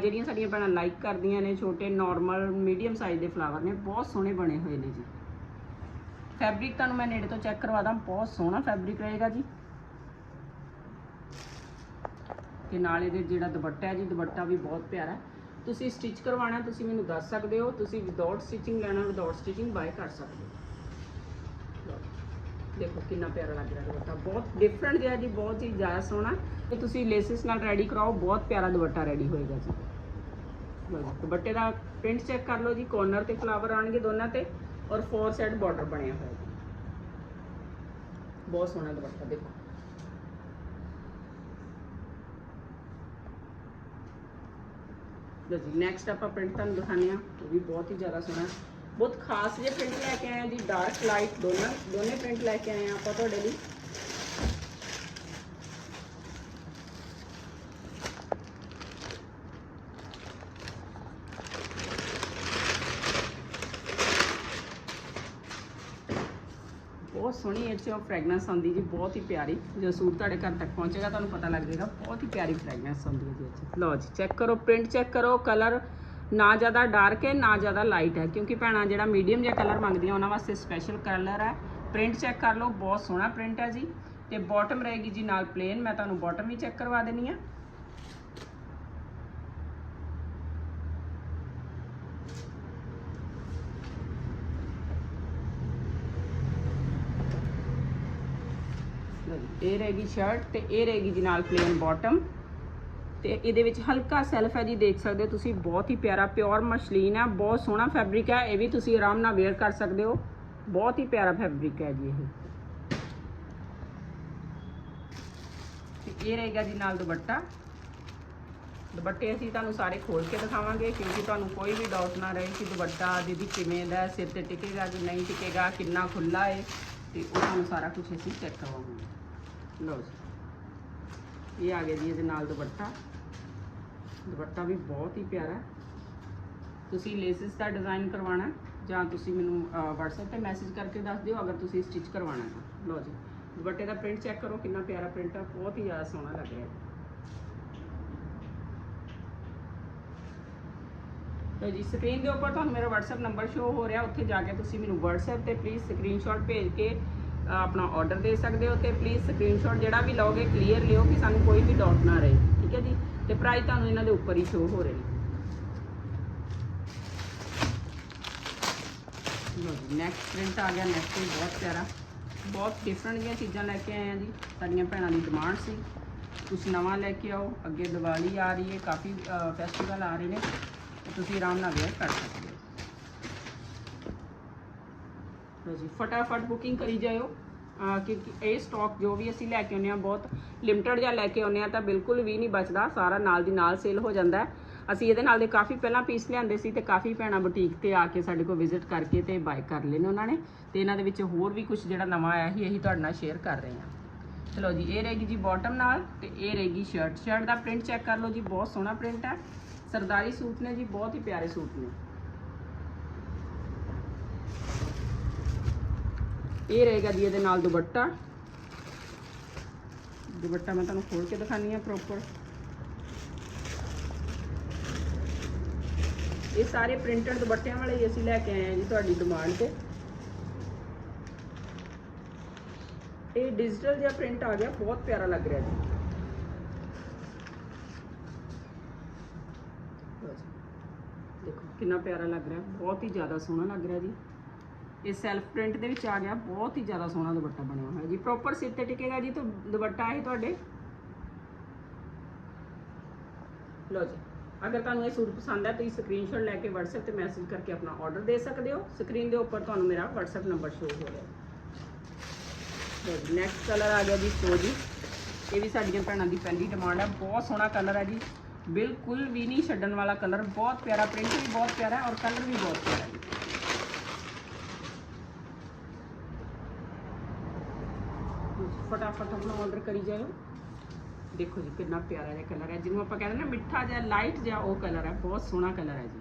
ਜਿਹੜੀਆਂ ਸਾਡੀਆਂ ਭੈਣਾਂ ਲਾਈਕ ਕਰਦੀਆਂ ਨੇ, ਛੋਟੇ ਨਾਰਮਲ ਮੀਡੀਅਮ ਸਾਈਜ਼ ਦੇ ਫਲਾਵਰ ਨੇ, ਬਹੁਤ ਸੋਹਣੇ ਬਣੇ ਹੋਏ ਨੇ ਜੀ। ਫੈਬਰਿਕ ਤੁਹਾਨੂੰ ਮੈਂ ਨੇੜੇ ਤੋਂ ਚੈੱਕ ਕਰਵਾ ਦਾਂ, ਬਹੁਤ ਸੋਹਣਾ ਫੈਬਰਿਕ ਰਹੇਗਾ ਜੀ। ਤੇ ਨਾਲ ਇਹਦੇ ਜਿਹੜਾ ਦੁਪੱਟਾ ਹੈ ਜੀ, ਦੁਪੱਟਾ ਵੀ ਬਹੁਤ ਪਿਆਰਾ ਹੈ। ਤੁਸੀਂ ਸਟਿਚ ਕਰਵਾਉਣਾ, ਤੁਸੀਂ ਮੈਨੂੰ ਦੱਸ ਸਕਦੇ ਹੋ, ਤੁਸੀਂ ਵਿਦਆਊਟ ਸਟਿਚਿੰਗ ਲੈਣਾ ਵਿਦਆਊਟ ਸਟਿਚਿੰਗ ਬਾਏ ਕਰ ਸਕਦੇ ਹੋ। ਦੇਖੋ ਕਿੰਨਾ ਪਿਆਰਾ ਲੱਗ ਰਿਹਾ ਦੁਪੱਟਾ। ਬਹੁਤ ਡਿਫਰੈਂਟ ਜਿਹਾ ਜੀ, ਬਹੁਤ ਹੀ ਜ਼ਿਆਦਾ ਸੋਹਣਾ। ਤੇ ਤੁਸੀਂ ਲੇਸਿਸ ਨਾਲ ਰੈਡੀ ਕਰਾਓ, ਬਹੁਤ ਪਿਆਰਾ ਦੁਪੱਟਾ ਰੈਡੀ ਹੋਏਗਾ ਜੀ। ਦੁਪੱਟੇ ਦਾ ਪ੍ਰਿੰਟ ਚੈੱਕ ਕਰ ਲਓ ਜੀ ਕੋਰਨਰ ਤੇ ਫਲਾਵਰ ਆਣਗੇ ਦੋਨਾਂ ਤੇ ਔਰ ਫੋਰ ਸਾਈਡ ਬਾਰਡਰ ਬਣਿਆ ਹੋਇਆ ਜੀ। ਬਹੁਤ ਸੋਹਣਾ ਦੁਪੱਟਾ, ਦੇਖੋ। ਲਓ ਜੀ ਨੈਕਸਟ ਆਪਾਂ ਪ੍ਰਿੰਟ ਤੁਹਾਨੂੰ ਦਿਖਾਉਂਦੇ ਆ ਉਹ ਵੀ ਬਹੁਤ ਹੀ ਜ਼ਿਆਦਾ ਸੋਹਣਾ ਬਹੁਤ ਖਾਸ ਜਿਹੇ ਪ੍ਰਿੰਟ ਲੈ ਕੇ ਆਏ ਆ ਜੀ ਡਾਰਕ ਲਾਈਟ ਦੋਨਾਂ, ਦੋਨੇ ਪ੍ਰਿੰਟ ਲੈ ਕੇ ਆਏ ਆ ਆਪਾਂ ਤੁਹਾਡੇ ਲਈ। ਬਹੁਤ ਸੋਹਣੀ 'ਚ ਫ੍ਰੈਗਨੈਂਸ ਆਉਂਦੀ ਜੀ, ਬਹੁਤ ਹੀ ਪਿਆਰੀ। ਜਦੋਂ ਸੂਟ ਤੁਹਾਡੇ ਘਰ ਤੱਕ ਪਹੁੰਚੇਗਾ, ਤੁਹਾਨੂੰ ਪਤਾ ਲੱਗ ਜਾਏਗਾ, ਬਹੁਤ ਹੀ ਪਿਆਰੀ ਫ੍ਰੈਗਨੈਂਸ ਆਉਂਦੀ ਹੈ ਜੀ ਇਹ ਲਓ ਜੀ ਚੈੱਕ ਕਰੋ ਪ੍ਰਿੰਟ ਚੈੱਕ ਕਰੋ ਕਲਰ ਨਾ ਜ਼ਿਆਦਾ ਡਾਰਕ ਹੈ, ਨਾ ਜ਼ਿਆਦਾ ਲਾਈਟ ਹੈ। ਕਿਉਂਕਿ ਭੈਣਾਂ, ਜਿਹੜਾ ਮੀਡੀਅਮ ਜਿਹਾ ਕਲਰ ਮੰਗਦੀਆਂ, ਉਹਨਾਂ ਵਾਸਤੇ ਸਪੈਸ਼ਲ ਕਲਰ ਹੈ। ਪ੍ਰਿੰਟ ਚੈੱਕ ਕਰ ਲਓ, ਬਹੁਤ ਸੋਹਣਾ ਪ੍ਰਿੰਟ ਹੈ ਜੀ। ਤੇ ਬਾਟਮ ਰਹੇਗੀ ਜੀ ਨਾਲ ਪਲੇਨ ਮੈਂ ਤੁਹਾਨੂੰ ਬਾਟਮ ਵੀ ਚੈੱਕ ਕਰਵਾ ਦੇਣੀ ਆ। ਇਹ ਰਹੇਗੀ ਸ਼ਰਟ ਤੇ ਇਹ ਰਹੇਗੀ ਜੀ ਨਾਲ ਪਲੇਨ ਬਾਟਮ ਤੇ ਇਹਦੇ ਵਿੱਚ ਹਲਕਾ ਸੈਲਫ ਹੈ ਜੀ, ਦੇਖ ਸਕਦੇ ਹੋ ਤੁਸੀਂ, ਬਹੁਤ ਹੀ ਪਿਆਰਾ ਪਿਓਰ ਮਸ਼ਲੀਨ ਹੈ, ਬਹੁਤ ਸੋਹਣਾ ਫੈਬਰਿਕ ਹੈ, ਇਹ ਵੀ ਤੁਸੀਂ ਆਰਾਮ ਨਾਲ ਵੇਅਰ ਕਰ ਸਕਦੇ ਹੋ। ਬਹੁਤ ਹੀ ਪਿਆਰਾ ਫੈਬਰਿਕ ਹੈ ਜੀ ਇਹ। ਤੇ ਇਹ ਰਹੇਗਾ ਜੀ ਨਾਲ ਦੁਪੱਟਾ। ਦੁਪੱਟੇ ਅਸੀਂ ਤੁਹਾਨੂੰ ਸਾਰੇ ਖੋਲ ਕੇ ਦਿਖਾਵਾਂਗੇ, ਕਿਉਂਕਿ ਤੁਹਾਨੂੰ ਕੋਈ ਵੀ ਡਾਊਟ ਨਾ ਰਹੇ ਕਿ ਦੁਪੱਟਾ ਦੀਦੀ ਕਿਵੇਂ ਦਾ ਸਿਰ ਤੇ ਟਿਕੇਗਾ ਕਿ ਨਹੀਂ ਟਿਕੇਗਾ, ਕਿੰਨਾ ਖੁੱਲਾ ਹੈ, ਤੇ ਉਹ ਤੁਹਾਨੂੰ ਸਾਰਾ ਕੁਝ ਅਸੀਂ ਚੈੱਕ ਕਰਵਾਵਾਂਗੇ ਲਓ ਜੀ। ਇਹ ਆ ਗਿਆ ਜੀ ਇਹਦੇ ਨਾਲ ਦੁਪੱਟਾ। ਦੁਪੱਟਾ ਵੀ ਬਹੁਤ ਹੀ ਪਿਆਰਾ ਤੁਸੀਂ ਲੇਸਿਸ ਦਾ ਡਿਜ਼ਾਈਨ ਕਰਵਾਉਣਾ ਜਾਂ ਤੁਸੀਂ ਮੈਨੂੰ WhatsApp ਤੇ ਮੈਸੇਜ ਕਰਕੇ ਦੱਸ ਦਿਓ ਅਗਰ ਤੁਸੀਂ ਸਟਿਚ ਕਰਵਾਉਣਾ ਹੈ ਲਓ ਜੀ। ਦੁਪੱਟੇ ਦਾ ਪ੍ਰਿੰਟ ਚੈੱਕ ਕਰੋ, ਕਿੰਨਾ ਪਿਆਰਾ ਪ੍ਰਿੰਟ ਹੈ। ਬਹੁਤ ਹੀ ਜ਼ਿਆਦਾ ਸੋਹਣਾ ਲੱਗ ਰਿਹਾ ਲਓ ਜੀ ਸਕਰੀਨ ਦੇ ਉੱਪਰ ਤੁਹਾਨੂੰ ਮੇਰਾ WhatsApp ਨੰਬਰ ਸ਼ੋ ਹੋ ਰਿਹਾ। ਉੱਥੇ ਜਾ ਕੇ ਤੁਸੀਂ ਮੈਨੂੰ WhatsApp ਤੇ ਪਲੀਜ਼ ਸਕਰੀਨਸ਼ਾਟ ਭੇਜ ਕੇ ਆਪਣਾ ਆਰਡਰ ਦੇ ਸਕਦੇ ਹੋ ਤੇ ਪਲੀਜ਼ ਸਕਰੀਨਸ਼ਾਟ ਜਿਹੜਾ ਵੀ ਲਓਗੇ ਕਲੀਅਰ ਲਿਓ ਕਿ ਸਾਨੂੰ ਕੋਈ ਵੀ ਡਾਊਟ ਨਾ ਰਹੇ, ਠੀਕ ਹੈ ਜੀ? ਤੇ ਪ੍ਰਾਈਸ ਤੁਹਾਨੂੰ ਇਹਨਾਂ ਦੇ ਉੱਪਰ ਹੀ ਸ਼ੋ ਹੋ ਰਹੇ। ਨੇ ਨੈਕਸਟ ਪ੍ਰਿੰਟ ਆ ਗਿਆ ਨੈਕਸਟ ਬਹੁਤ ਪਿਆਰਾ। ਬਹੁਤ ਡਿਫਰੈਂਟ ਜਿਹੀਆਂ ਚੀਜ਼ਾਂ ਲੈ ਕੇ ਆਏ ਆ ਜੀ। ਸਾਡੀਆਂ ਭੈਣਾਂ ਦੀ ਡਿਮਾਂਡ ਸੀ। ਕੁਝ ਨਵਾਂ ਲੈ ਕੇ ਆਓ, ਅੱਗੇ ਦੀਵਾਲੀ ਆ ਰਹੀ ਹੈ, ਕਾਫੀ ਫੈਸਟੀਵਲ ਆ ਰਹੇ ਨੇ। ਤੁਸੀਂ ਆਰਾਮ ਨਾਲ ਵੇਅਰ ਕਰ ਸਕਦੇ ਹੋ। ਲਓ ਜੀ ਫਟਾਫਟ ਬੁਕਿੰਗ ਕਰੀ ਜਾਇਓ। ਕਿਉਂਕਿ ਇਹ ਸਟਾਕ ਜੋ ਵੀ ਅਸੀਂ ਲੈ ਕੇ ਆਉਂਦੇ ਆ ਬਹੁਤ ਲਿਮਟਿਡ ਜਾਂ ਲੈ ਕੇ ਆਉਂਦੇ ਆ ਤਾਂ ਬਿਲਕੁਲ ਵੀ ਨਹੀਂ ਬਚਦਾ। ਸਾਰਾ ਨਾਲ ਦੀ ਨਾਲ ਸੇਲ ਹੋ ਜਾਂਦਾ ਅਸੀਂ ਇਹਦੇ ਨਾਲ ਦੇ ਕਾਫੀ ਪਹਿਲਾਂ ਪੀਸ ਲਿਆਂਦੇ ਸੀ ਤੇ ਕਾਫੀ ਭੈਣਾਂ ਬੁਟੀਕ ਤੇ ਆ ਕੇ ਸਾਡੇ ਕੋਲ ਵਿਜ਼ਿਟ ਕਰਕੇ ਤੇ ਬਾਏ ਕਰ ਲਏ ਉਹਨਾਂ ਨੇ। ਤੇ ਇਹਨਾਂ ਦੇ ਵਿੱਚ ਹੋਰ ਵੀ ਕੁਝ ਜਿਹੜਾ ਨਵਾਂ ਆਇਆ ਸੀ, ਇਹੀ ਤੁਹਾਡੇ ਨਾਲ ਸ਼ੇਅਰ ਕਰ ਰਹੇ ਹਾਂ। ਚਲੋ ਜੀ, ਇਹ ਰਹੇਗੀ ਜੀ ਬਾਟਮ ਨਾਲ ਤੇ ਇਹ ਰਹੇਗੀ ਸ਼ਰਟ ਸ਼ਰਟ ਦਾ ਪ੍ਰਿੰਟ ਚੈੱਕ ਕਰ ਲਓ ਜੀ, ਬਹੁਤ ਸੋਹਣਾ ਪ੍ਰਿੰਟ ਹੈ। ਸਰਦਾਰੀ ਸੂਟ ਨੇ ਜੀ, ਬਹੁਤ ਹੀ ਪਿਆਰੇ ਸੂਟ ਨੇ। ਇਹ ਰਹੇਗਾ ਜੀ ਇਹਦੇ ਨਾਲ ਦੁਪੱਟਾ। ਦੁਪੱਟਾ ਮੈਂ ਤੁਹਾਨੂੰ ਖੋਲ ਕੇ ਦਿਖਾਨੀ ਆ ਪ੍ਰੋਪਰ ਇਹ ਸਾਰੇ ਪ੍ਰਿੰਟਡ ਦੁਪੱਟਿਆਂ ਵਾਲੇ ਹੀ ਅਸੀਂ ਲੈ ਕੇ ਆਏ ਆ ਜੀ ਤੁਹਾਡੀ ਡਿਮਾਂਡ ਤੇ। ਇਹ ਡਿਜੀਟਲ ਜਿਹਾ ਪ੍ਰਿੰਟ ਆ ਗਿਆ, ਬਹੁਤ ਪਿਆਰਾ ਲੱਗ ਰਿਹਾ ਜੀ। ਜੀ। ਦੇਖੋ ਕਿੰਨਾ ਪਿਆਰਾ ਲੱਗ ਰਿਹਾ, ਬਹੁਤ ਹੀ ਜ਼ਿਆਦਾ ਸੋਹਣਾ ਲੱਗ ਰਿਹਾ ਜੀ। ਇਹ ਸੈਲਫ ਪ੍ਰਿੰਟ ਦੇ ਵਿੱਚ ਆ ਗਿਆ, ਬਹੁਤ ਹੀ ਜ਼ਿਆਦਾ ਸੋਹਣਾ ਦੁਪੱਟਾ ਬਣਿਆ ਹੋਇਆ ਜੀ। ਪ੍ਰੋਪਰ ਸਿਰ ਤੇ ਟਿਕੇਗਾ ਜੀ ਤਾਂ ਦੁਪੱਟਾ ਹੈ ਤੁਹਾਡੇ। ਲਓ ਜੀ, ਅਗਰ ਤੁਹਾਨੂੰ ਇਹ ਸੂਟ ਪਸੰਦ ਹੈ, ਤੁਸੀਂ ਸਕਰੀਨਸ਼ਾਟ ਲੈ ਕੇ WhatsApp ਤੇ ਮੈਸੇਜ ਕਰਕੇ ਆਪਣਾ ਆਰਡਰ ਦੇ ਸਕਦੇ ਹੋ। ਸਕਰੀਨ ਦੇ ਉੱਪਰ ਤੁਹਾਨੂੰ ਮੇਰਾ WhatsApp ਨੰਬਰ ਸ਼ੋ ਹੋ ਰਿਹਾ। ਜੀ ਨੈਕਸਟ ਕਲਰ ਆ ਗਿਆ ਜੀ ਸੋਜੀ ਇਹ ਵੀ ਸਾਡੀਆਂ ਭੈਣਾਂ ਦੀ ਪਹਿਲੀ ਡਿਮਾਂਡ ਹੈ ਬਹੁਤ ਸੋਹਣਾ ਕਲਰ ਹੈ ਜੀ। ਬਿਲਕੁਲ ਵੀ ਨਹੀਂ ਛੱਡਣ ਵਾਲਾ ਕਲਰ ਬਹੁਤ ਪਿਆਰਾ ਪ੍ਰਿੰਟ ਵੀ ਬਹੁਤ ਪਿਆਰਾ ਹੈ ਔਰ ਕਲਰ ਵੀ ਬਹੁਤ ਪਿਆਰਾ ਹੈ ਜੀ ਫਟਾਫਟ ਆਪਣਾ ਆਰਡਰ ਕਰੀ ਜਾਇਓ। ਦੇਖੋ ਜੀ ਕਿੰਨਾ ਪਿਆਰਾ ਜਿਹਾ ਕਲਰ ਹੈ। ਜਿਹਨੂੰ ਆਪਾਂ ਕਹਿੰਦੇ ਨਾ ਮਿੱਠਾ ਜਿਹਾ ਲਾਈਟ ਜਿਹਾ ਉਹ ਕਲਰ ਹੈ। ਬਹੁਤ ਸੋਹਣਾ ਕਲਰ ਹੈ ਜੀ।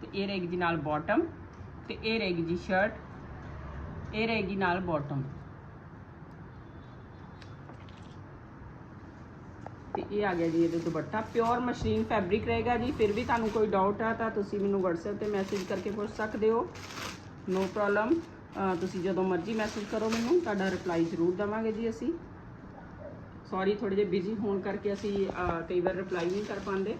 ਤੇ ਇਹ ਰਹੇਗੀ ਜੀ ਨਾਲ ਬਾਟਮ ਤੇ ਇਹ ਰਹੇਗੀ ਜੀ ਸ਼ਰਟ ਇਹ ਰਹੇਗੀ ਨਾਲ ਬਾਟਮ ਤੇ ਇਹ ਆ ਗਿਆ ਜੀ ਇਹਦੇ ਦੁਪੱਟਾ। ਪਿਓਰ ਮਸ਼ੀਨ ਫੈਬਰਿਕ ਰਹੇਗਾ ਜੀ। ਫਿਰ ਵੀ ਤੁਹਾਨੂੰ ਕੋਈ ਡਾਊਟ ਆ ਤਾਂ ਤੁਸੀਂ ਮੈਨੂੰ WhatsApp ਤੇ ਮੈਸੇਜ ਕਰਕੇ ਪੁੱਛ ਸਕਦੇ ਹੋ। ਨੋ ਪ੍ਰੋਬਲਮ ਤੁਸੀਂ ਜਦੋਂ ਮਰਜ਼ੀ ਮੈਸੇਜ ਕਰੋ ਮੈਨੂੰ, ਤੁਹਾਡਾ ਰਿਪਲਾਈ ਜ਼ਰੂਰ ਦਵਾਂਗੇ ਜੀ ਅਸੀਂ। ਸੌਰੀ ਥੋੜੇ ਜਿਹਾ ਬਿਜ਼ੀ ਹੋਣ ਕਰਕੇ ਅਸੀਂ ਕਈ ਵਾਰ ਰਿਪਲਾਈ ਨਹੀਂ ਕਰ ਪਾਉਂਦੇ।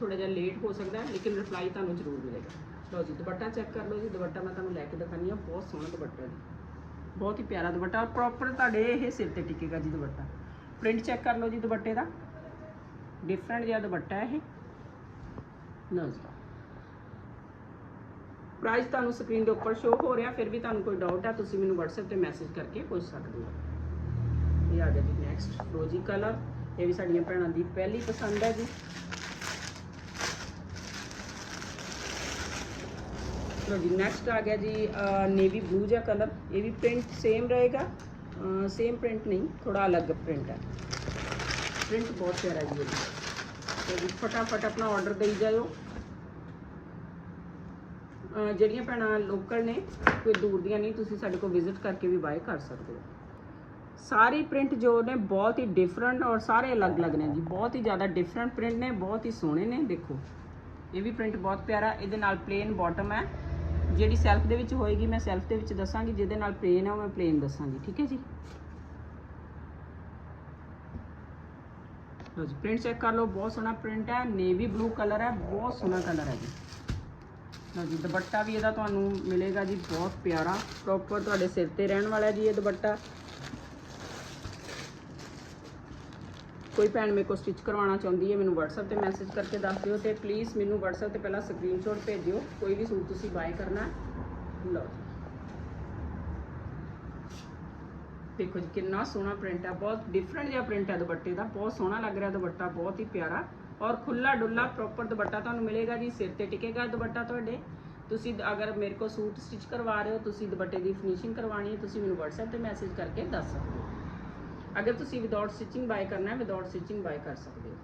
ਥੋੜਾ ਜਿਹਾ ਲੇਟ ਹੋ ਸਕਦਾ ਲੇਕਿਨ ਰਿਪਲਾਈ ਤੁਹਾਨੂੰ ਜ਼ਰੂਰ ਮਿਲੇਗਾ। ਲਓ ਜੀ, ਦੁਪੱਟਾ ਚੈੱਕ ਕਰ ਲਓ ਜੀ, ਦੁਪੱਟਾ ਮੈਂ ਤੁਹਾਨੂੰ ਲੈ ਕੇ ਦਿਖਾਨੀ ਆ ਬਹੁਤ ਸੋਹਣਾ ਦੁਪੱਟਾ ਜੀ। ਬਹੁਤ ਹੀ ਪਿਆਰਾ ਦੁਪੱਟਾ ਔਰ ਪ੍ਰੋਪਰ ਤੁਹਾਡੇ ਇਹ ਸਿਰ ਤੇ ਟਿਕੇਗਾ ਜੀ ਦੁਪੱਟਾ। ਪ੍ਰਿੰਟ ਚੈੱਕ ਕਰ ਲਓ ਜੀ ਦੁਪੱਟੇ ਦਾ। ਡਿਫਰੈਂਟ ਜਿਹਾ ਦੁਪੱਟਾ ਇਹ। ਲਓ ਜੀ। ਪ੍ਰਾਈਸ ਤੁਹਾਨੂੰ ਸਕਰੀਨ ਦੇ ਉੱਪਰ ਸ਼ੋ ਹੋ ਰਿਹਾ, ਫਿਰ ਵੀ ਤੁਹਾਨੂੰ ਕੋਈ ਡਾਊਟ ਹੈ, ਤੁਸੀਂ ਮੈਨੂੰ WhatsApp ਤੇ ਮੈਸੇਜ ਕਰਕੇ ਪੁੱਛ ਸਕਦੇ ਹੋ। ਇਹ ਆ ਗਿਆ ਜੀ ਨੈਕਸਟ ਰੋਜੀ ਕਲਰ ਇਹ ਵੀ ਸਾਡੀਆਂ ਭੈਣਾਂ ਦੀ ਪਹਿਲੀ ਪਸੰਦ ਹੈ ਜੀ। ਲੋ ਜੀ ਨੈਕਸਟ ਆ ਗਿਆ ਜੀ ਨੇਵੀ ਬਲੂ ਜਿਹਾ ਕਲਰ ਇਹ ਵੀ ਪ੍ਰਿੰਟ ਸੇਮ ਰਹੇਗਾ। ਸੇਮ ਪ੍ਰਿੰਟ ਨਹੀਂ ਥੋੜਾ ਅਲੱਗ ਪ੍ਰਿੰਟ ਹੈ। ਪ੍ਰਿੰਟ ਬਹੁਤ ਪਿਆਰਾ ਜੀ ਇਹ ਫਟਾਫਟ ਆਪਣਾ ਆਰਡਰ ਦੇਈ ਜਾਇਓ। ਜਿਹੜੀਆਂ ਭੈਣਾਂ ਲੋਕਲ ਨੇ, ਕੋਈ ਦੂਰ ਦੀਆਂ ਨਹੀਂ, ਤੁਸੀਂ ਸਾਡੇ ਕੋਲ ਵਿਜ਼ਿਟ ਕਰਕੇ ਵੀ ਬਾਏ ਕਰ ਸਕਦੇ ਹੋ। ਸਾਰੇ ਪ੍ਰਿੰਟ ਜੋ ਨੇ, ਬਹੁਤ ਹੀ ਡਿਫਰੈਂਟ ਔਰ ਸਾਰੇ ਅਲੱਗ-ਅਲੱਗ ਨੇ ਜੀ। ਬਹੁਤ ਹੀ ਜ਼ਿਆਦਾ ਡਿਫਰੈਂਟ ਪ੍ਰਿੰਟ ਨੇ, ਬਹੁਤ ਹੀ ਸੋਹਣੇ ਨੇ, ਦੇਖੋ। ਇਹ ਵੀ ਪ੍ਰਿੰਟ ਬਹੁਤ ਪਿਆਰਾ, ਇਹਦੇ ਨਾਲ ਪਲੇਨ ਬਾਟਮ ਹੈ। ਜਿਹੜੀ ਸੈਲਫ ਦੇ ਵਿੱਚ ਹੋਏਗੀ, ਮੈਂ ਸੈਲਫ ਦੇ ਵਿੱਚ ਦੱਸਾਂਗੀ, ਜਿਹਦੇ ਨਾਲ ਪਲੇਨ ਹੈ, ਉਹ ਮੈਂ ਪਲੇਨ ਦੱਸਾਂਗੀ, ਠੀਕ ਹੈ ਜੀ? ਲੋ ਜੀ ਪ੍ਰਿੰਟ ਚੈੱਕ ਕਰ ਲਓ, ਬਹੁਤ ਸੋਹਣਾ ਪ੍ਰਿੰਟ ਹੈ ਨੇਵੀ ਬਲੂ ਕਲਰ ਹੈ, ਬਹੁਤ ਸੋਹਣਾ ਕਲਰ ਹੈ ਜੀ। ਲਓ ਜੀ ਦੁਪੱਟਾ ਵੀ ਇਹਦਾ ਤੁਹਾਨੂੰ ਮਿਲੇਗਾ ਜੀ, ਬਹੁਤ ਪਿਆਰਾ। ਪ੍ਰੋਪਰ ਤੁਹਾਡੇ ਸਿਰ ਤੇ ਰਹਿਣ ਵਾਲਾ ਜੀ ਇਹ ਦੁਪੱਟਾ। ਕੋਈ ਭੈਣ ਮੇਰੇ ਕੋਲ ਸਟਿਚ ਕਰਵਾਉਣਾ ਚਾਹੁੰਦੀ ਹੈ, ਮੈਨੂੰ WhatsApp ਤੇ ਮੈਸੇਜ ਕਰਕੇ ਦੱਸ ਦਿਓ ਤੇ ਪਲੀਜ਼ ਮੈਨੂੰ WhatsApp ਤੇ ਪਹਿਲਾਂ ਸਕਰੀਨਸ਼ਾਟ ਭੇਜਿਓ। ਕੋਈ ਵੀ ਸੂਟ ਤੁਸੀਂ ਬਾਏ ਕਰਨਾ ਲਓ ਜੀ। ਦੇਖੋ ਜੀ, ਕਿੰਨਾ ਸੋਹਣਾ ਪ੍ਰਿੰਟ ਹੈ, ਬਹੁਤ ਡਿਫਰੈਂਟ ਜਿਹਾ ਪ੍ਰਿੰਟ ਹੈ ਦੁਪੱਟੇ ਦਾ, ਬਹੁਤ ਸੋਹਣਾ ਲੱਗ ਰਿਹਾ ਦੁਪੱਟਾ, ਬਹੁਤ ਹੀ ਪਿਆਰਾ। ਔਰ ਖੁੱਲਾ ਡੁੱਲਾ ਪ੍ਰੋਪਰ ਦੁਪੱਟਾ ਤੁਹਾਨੂੰ ਮਿਲੇਗਾ ਜੀ, ਸਿਰ ਤੇ ਟਿਕੇਗਾ ਦੁਪੱਟਾ ਤੁਹਾਡੇ। ਤੁਸੀਂ ਅਗਰ ਮੇਰੇ ਕੋਲ ਸੂਟ ਸਟਿਚ ਕਰਵਾ ਰਹੇ ਹੋ, ਤੁਸੀਂ ਦੁਪੱਟੇ ਦੀ ਫਿਨਿਸ਼ਿੰਗ ਕਰਵਾਉਣੀ ਹੈ, ਤੁਸੀਂ ਮੈਨੂੰ WhatsApp ਤੇ ਮੈਸੇਜ ਕਰਕੇ ਦੱਸ ਸਕਦੇ ਹੋ। ਅਗਰ ਤੁਸੀਂ ਵਿਦਆਊਟ ਸਟਿਚਿੰਗ ਬਾਏ ਕਰਨਾ ਹੈ ਵਿਦਆਊਟ ਸਟਿਚਿੰਗ ਬਾਏ ਕਰ ਸਕਦੇ ਹੋ।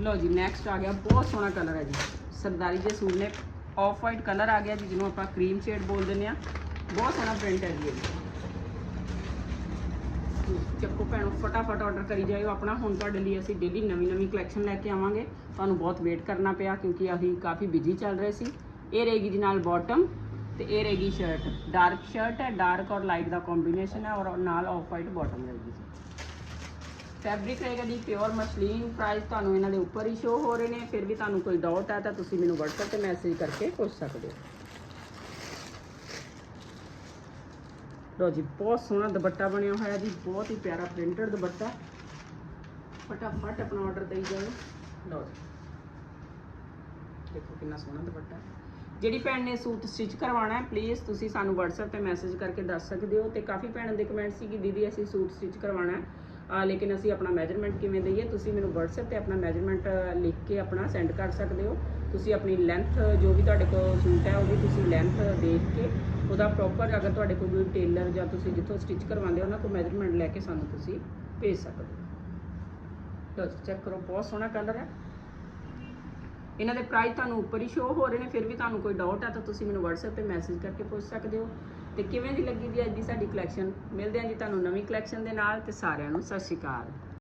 ਲਓ ਜੀ ਨੈਕਸਟ ਆ ਗਿਆ, ਬਹੁਤ ਸੋਹਣਾ ਕਲਰ ਹੈ ਜੀ। ਸਰਦਾਰੀ ਦੇ ਸੂਟ ਨੇ। ਆਫ ਵਾਈਟ ਕਲਰ ਆ ਗਿਆ ਜੀ, ਜਿਹਨੂੰ ਆਪਾਂ ਕਰੀਮ ਸ਼ੇਡ ਬੋਲ ਦਿੰਦੇ ਆ ਬਹੁਤ ਸੋਹਣਾ ਪ੍ਰਿੰਟ ਹੈ ਜੀ ਚੱਕੋ ਭੈਣੋ, ਫਟਾਫਟ ਆਰਡਰ ਕਰੀ ਜਾਇਓ ਆਪਣਾ। ਹੁਣ ਤੁਹਾਡੇ ਲਈ ਅਸੀਂ ਡੇਲੀ ਨਵੀਂ ਨਵੀਂ ਕਲੈਕਸ਼ਨ ਲੈ ਕੇ ਆਵਾਂਗੇ। ਤੁਹਾਨੂੰ ਬਹੁਤ ਵੇਟ ਕਰਨਾ ਪਿਆ, ਕਿਉਂਕਿ ਅਸੀਂ ਕਾਫੀ ਬਿਜ਼ੀ ਚੱਲ ਰਹੇ ਸੀ। ਇਹ ਰਹੇਗੀ ਜੀ ਨਾਲ ਬਾਟਮ ਤੇ ਇਹ ਰਹੇਗੀ ਸ਼ਰਟ ਡਾਰਕ ਸ਼ਰਟ ਹੈ ਡਾਰਕ ਔਰ ਲਾਈਟ ਦਾ ਕੰਬੀਨੇਸ਼ਨ ਹੈ ਔਰ ਨਾਲ ਆਫ ਵਾਈਟ ਬਾਟਮ ਰਹੇਗੀ ਜੀ। ਫੈਬਰਿਕ ਰਹੇਗਾ ਜੀ ਪਿਓਰ ਮਸਲੀਨ ਪ੍ਰਾਈਸ ਤੁਹਾਨੂੰ ਇਹਨਾਂ ਦੇ ਉੱਪਰ ਹੀ ਸ਼ੋ ਹੋ ਰਹੇ ਨੇ, ਫਿਰ ਵੀ ਤੁਹਾਨੂੰ ਕੋਈ ਡਾਊਟ ਹੈ ਤਾਂ ਤੁਸੀਂ ਮੈਨੂੰ WhatsApp ਤੇ ਮੈਸੇਜ ਕਰਕੇ ਪੁੱਛ ਸਕਦੇ ਹੋ। ਲੋ ਜੀ, ਬਹੁਤ ਸੋਹਣਾ ਦੁਪੱਟਾ ਬਣਿਆ ਹੋਇਆ ਜੀ, ਬਹੁਤ ਹੀ ਪਿਆਰਾ ਪ੍ਰਿੰਟਡ ਦੁਪੱਟਾ। ਫਟਾਫਟ ਆਪਣਾ ਆਰਡਰ ਦੇਈ ਜਾਓ। ਲਓ ਜੀ। ਦੇਖੋ ਕਿੰਨਾ ਸੋਹਣਾ ਦੁਪੱਟਾ। ਜਿਹੜੀ ਭੈਣ ਨੇ ਸੂਟ ਸਟਿਚ ਕਰਵਾਉਣਾ ਹੈ ਪਲੀਜ਼ ਤੁਸੀਂ ਸਾਨੂੰ WhatsApp ਤੇ ਮੈਸੇਜ ਕਰਕੇ ਦੱਸ ਸਕਦੇ ਹੋ। ਤੇ ਕਾਫੀ ਭੈਣਾਂ ਦੇ ਕਮੈਂਟ ਸੀ ਕਿ ਦੀਦੀ, ਅਸੀਂ ਸੂਟ ਸਟਿਚ ਕਰਵਾਉਣਾ ਹੈ। ਆ ਲੇਕਿਨ ਅਸੀਂ ਆਪਣਾ ਮੈਜਰਮੈਂਟ ਕਿਵੇਂ ਦਈਏ? ਤੁਸੀਂ ਮੈਨੂੰ WhatsApp ਤੇ ਆਪਣਾ ਮੈਜਰਮੈਂਟ ਲਿਖ ਕੇ ਆਪਣਾ ਸੈਂਡ ਕਰ ਸਕਦੇ ਹੋ। ਤੁਸੀਂ ਆਪਣੀ ਲੈਂਥ ਜੋ ਵੀ ਤੁਹਾਡੇ ਕੋਲ ਸੂਟ ਹੈ ਉਹਦੀ ਤੁਸੀਂ ਲੈਂਥ ਦੇਖ ਕੇ ਉਹਦਾ ਪ੍ਰੋਪਰ ਅਗਰ ਤੁਹਾਡੇ ਕੋਲ ਕੋਈ ਟੇਲਰ ਜਾਂ ਤੁਸੀਂ ਜਿੱਥੋਂ ਸਟਿਚ ਕਰਵਾਉਂਦੇ ਹੋ, ਉਹਨਾਂ ਕੋਲ ਮੈਜਰਮੈਂਟ ਲੈ ਕੇ ਸਾਨੂੰ ਤੁਸੀਂ ਭੇਜ ਸਕਦੇ ਹੋ। ਲਓ ਚੈੱਕ ਕਰੋ, ਬਹੁਤ ਸੋਹਣਾ ਕਲਰ ਹੈ। ਇਹਨਾਂ ਦੇ ਪ੍ਰਾਈਸ ਤੁਹਾਨੂੰ ਉੱਪਰ ਹੀ ਸ਼ੋ ਹੋ ਰਹੇ ਨੇ, ਫਿਰ ਵੀ ਤੁਹਾਨੂੰ ਕੋਈ ਡਾਊਟ ਹੈ ਤਾਂ ਤੁਸੀਂ ਮੈਨੂੰ WhatsApp ਤੇ ਮੈਸੇਜ ਕਰਕੇ ਪੁੱਛ ਸਕਦੇ ਹੋ। ਤੇ ਕਿਵੇਂ ਦੀ ਲੱਗੀ ਦੀ ਅੱਜ ਦੀ ਸਾਡੀ ਕਲੈਕਸ਼ਨ ਮਿਲਦੇ ਹਾਂ ਜੀ ਤੁਹਾਨੂੰ ਨਵੀਂ ਕਲੈਕਸ਼ਨ ਦੇ ਨਾਲ ਤੇ ਸਾਰਿਆਂ ਨੂੰ ਸਤਿ ਸ਼੍ਰੀ ਅਕਾਲ।